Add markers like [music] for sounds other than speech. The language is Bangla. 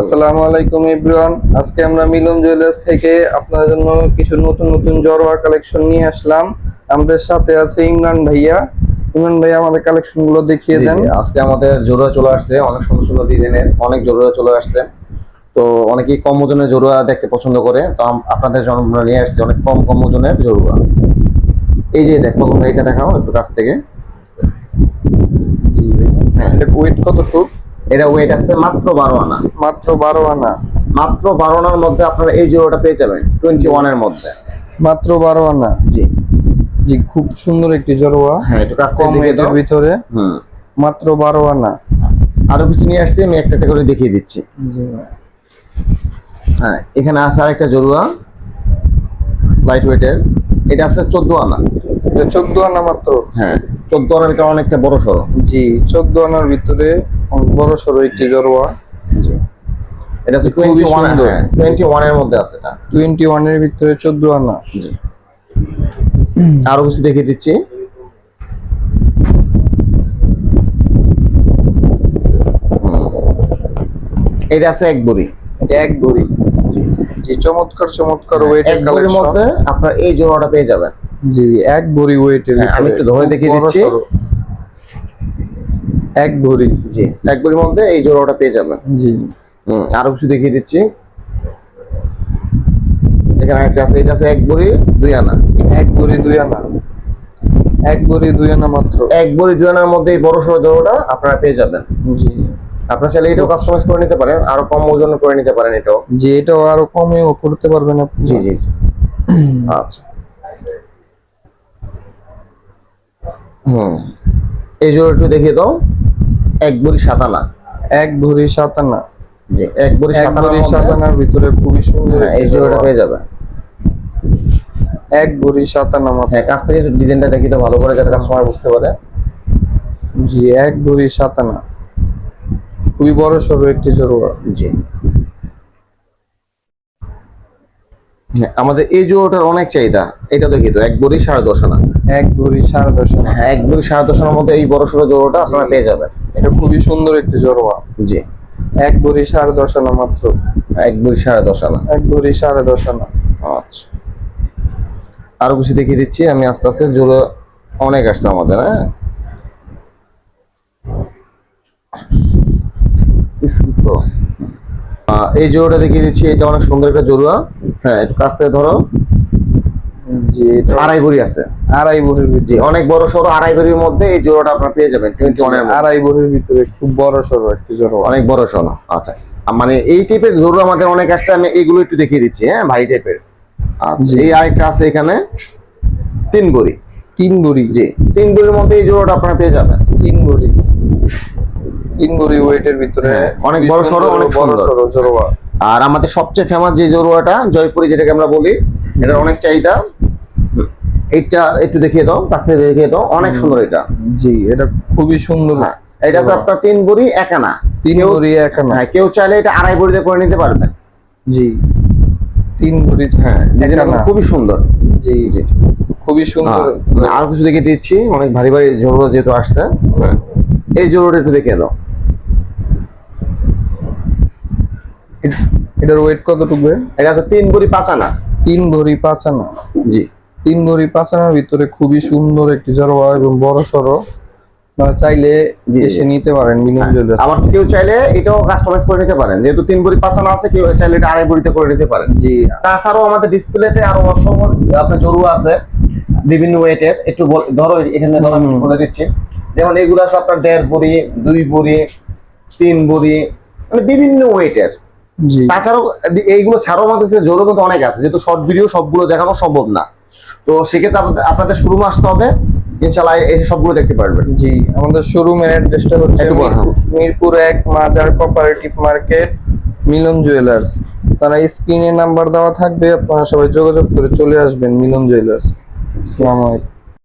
আসসালামু আলাইকুম এভরিওয়ান। আজকে আমরা মিলন জুয়েলার্স থেকে আপনাদের জন্য কিছু নতুন নতুন জরোয়া কালেকশন নিয়ে আসলাম। আমাদের সাথে আছে ইমরান ভাইয়া। ইমরান ভাইয়া আমাদের কালেকশনগুলো দেখিয়ে দেন। আজকে আমাদের জোড়া চলে আসছে। অনেক সুন্দর সুন্দর ডিজাইনের অনেক জোড়া চলে আসছে। তো অনেকেই কম ওজনের জোড়া দেখতে পছন্দ করে। তো আপনাদের জন্য আমরা নিয়ে আসছি অনেক কম কম ওজনের জোড়া এই যে দেখো তোমরা এটা দেখাও একটু কাছ থেকে। হ্যাঁ। ওয়েট কতটুক এটা ওয়েট আছে মাত্র বারো আনা। মাত্র বারো আনা। মাত্র বারো আনার মধ্যে আপনারা এই জোড়াটা পেয়ে যাবেন টোয়েন্টি ওয়ানের মধ্যে। মাত্র বারো আনা। জি। জি খুব সুন্দর একটি জরোয়া। হ্যাঁ একটু কাছ থেকে ভিতরে। হুম। মাত্র বারো আনা। আরও কিছু নিয়ে আসছি আমি একটা একটা করে দেখিয়ে দিচ্ছি। জি। হ্যাঁ এখানে আছে আরেকটা জরুয়া লাইট ওয়েটের এটা আছে চোদ্দ আনা। এটা চোদ্দ আনা মাত্র। হ্যাঁ চোদ্দ আনার এটা অনেকটা বড় সড়ো। জি চোদ্দ আনার ভিতরে বড় সড়ো একটি জরোয়া। এটা হচ্ছে খুবই টোয়েন্টি ওয়ান সুন্দর। টোয়েন্টি ওয়ানের মধ্যে আছে এটা। টোয়েন্টি ওয়ানের ভিতরে চোদ্দ আনা। জি। আরও কিছু দেখিয়ে দিচ্ছি। এটা আছে এক বড়ি। এটা এক জি। চমৎকার চমৎকার ওয়েটের বড়ির কালেকশন আপনার এই জোড়াটা পেয়ে যাবেন। জি এক ভরি ওয়েটের হ্যাঁ, আমি একটু ধরে দেখিয়ে দিচ্ছি। এক ভরি। জি এক বড়ির মধ্যে এই জোড়াটা পেয়ে যাবেন। জি। আরও কিছু দেখিয়ে দিচ্ছি। এখানে একটা আছে এটা আছে এক বড়ি দুই আনা। এক ভরি দুই আনা। এক ভরি দুই আনা মাত্র। এক বড়ি দুই আনার মধ্যে এই বড় সড়ো জোড়াটা আপনারা পেয়ে যাবেন। জি। আপনারা চাইলে এটাও কাস্টমাইজ করে নিতে পারেন আরও কম ওজন করে নিতে পারেন এটাও। জি এটাও আরও কমেও করতে পারবেন আপনি। জি জি জি। [clears throat] আচ্ছা। হুম। এই জোড়া একটু দেখিয়ে দাও। এক বড়ি সাত আনা এক ভরি সাত আনা জি এক ভরি মধ্যে- সাত ভিতরে খুবই সুন্দর হ্যাঁ, এই জোড়াটা পেয়ে যাবে। এক ভরি সাত আনা হ্যাঁ কাছ থেকে ডিজাইনটা দেখি তো ভালো করে যাতে কাস্টমার বুঝতে পারে। জি এক ভরি সাত আনা খুবই বড় সড়ো একটি জরোয়া জি হ্যাঁ, আমাদের এই জোড়াটার অনেক চাহিদা। এটা দেখি তো এক বড়ি সাড়ে দশ আনা। এক ভরি সাড়ে দশ আনা। হ্যাঁ এক বড়ি সাড়ে দশ আনার মধ্যে এই বড় সড়ো জোড়াটা আপনারা পেয়ে যাবেন। এটা খুবই সুন্দর একটি জরোয়া জি। এক ভরি সাড়ে দশ আনা মাত্র। এক বড়ি সাড়ে দশ আনা। এক ভরি সাড়ে দশ আনা। আচ্ছা। আরও কিছু দেখিয়ে দিচ্ছি আমি আস্তে আস্তে জোড়া অনেক আসছে আমাদের হ্যাঁ। আহ, এই জোড়াটা দেখিয়ে দিচ্ছি এটা অনেক সুন্দর একটা জোড়া হ্যাঁ? একটু কাছ থেকে ধরো এটা আড়াই ভরি আছে। আড়াই ভরির ভিতরে। অনেক বড় সড়ো আড়াই ভরির মধ্যে এই জোড়াটা আপনার পেয়ে যাবেন টোয়েন্টি ওয়ানের আড়াই ভরির ভিতরে খুব বড় সড়ো একটি জরোয়া অনেক বড় সড়ো আচ্ছা। মানে এই টাইপের জোড়া আমাদের অনেক আসছে আমি এইগুলো একটু দেখিয়ে দিচ্ছি হ্যাঁ ভারী টাইপের আচ্ছা। এই আরেকটা আছে এখানে তিন ভরি। তিন ভরি। জি তিন বড়ির মধ্যে এই জোড়াটা আপনারা পেয়ে যাবেন। তিন ভরি। তিন ভরি ওয়েটের ভিতরে হ্যাঁ, অনেক বড় সুন্দর অনেক বড়। সড়ো জরোয়া। আর আমাদের সবচেয়ে ফেমাস যে জোড়াটা জয়পুরি যেটাকে আমরা বলি এটার অনেক চাহিদা। এইটা একটু দেখিয়ে দাও কাছ থেকে দেখিয়ে দাও অনেক সুন্দর এটা। জি এটা খুবই সুন্দর হ্যাঁ এটা আপনার তিন বড়ি এক আনা। তিন কেউ- ভরি এক আনা। হ্যাঁ কেউ চাইলে এটা আড়াই বড়িতে করে নিতে পারবেন। জি তিন ভরি হ্যাঁ খুবই সুন্দর। জি জি খুবই সুন্দর। হ্যাঁ, আরও কিছু দেখিয়ে দিচ্ছি অনেক ভারী ভারী জোড়া যেহেতু আসছে। হ্যাঁ। এই জোড়াটা একটু দেখিয়ে দাও এট- এটার ওয়েট কতটুকু এটা আছে তিন বড়ি পাঁচ আনা। তিন ভরি পাঁচ আনা? জি। তিন ভরি পাঁচ আনার ভিতরে খুবই সুন্দর একটি জরোয়া এবং বড় সড়ো। চাইলে। এসে নিতে পারেন মিনিমাম জুয়েলার্স। আবার কেউ চাইলে এটাও কাস্টমাইজ করে নিতে পারেন। যেহেতু তিন বড়ি পাঁচ আনা আছে কেউ চাইলে এটা আড়াই বড়িতে করে নিতে পারেন। জি তাছাড়াও আমাদের ডিসপ্লেতে আরও অসংখ্য আপনার জরুয়া আছে বিভিন্ন ওয়েটের একটু ধরো এখানে ধরো আমি বলে দিচ্ছি। যেমন এগুলো আছে আপনার দেড় বড়ি দুই বড়ি তিন বড়ি মানে বিভিন্ন ওয়েটের তাছাড়াও এইগুলো ছাড়াও আমাদের কাছে জোরও কিন্তু অনেক আছে। যেহেতু শর্ট ভিডিও সবগুলো দেখানো সম্ভব না। তো সেক্ষেত্রে আপনাদের- শুরু আসতে হবে। এসে সবগুলো দেখতে পারবেন। জি আমাদের শোরুমের অ্যাড্রেসটা হচ্ছে হ্যাঁ। মিরপুর- মিরপুর এক মাজার কোঅপারেটিভ মার্কেট মিলন জুয়েলার্স তারা স্ক্রিনে নাম্বার দেওয়া থাকবে। আপনারা সবাই যোগাযোগ করে চলে আসবেন মিলন জুয়েলার্স আসসালামু আলাইকুম।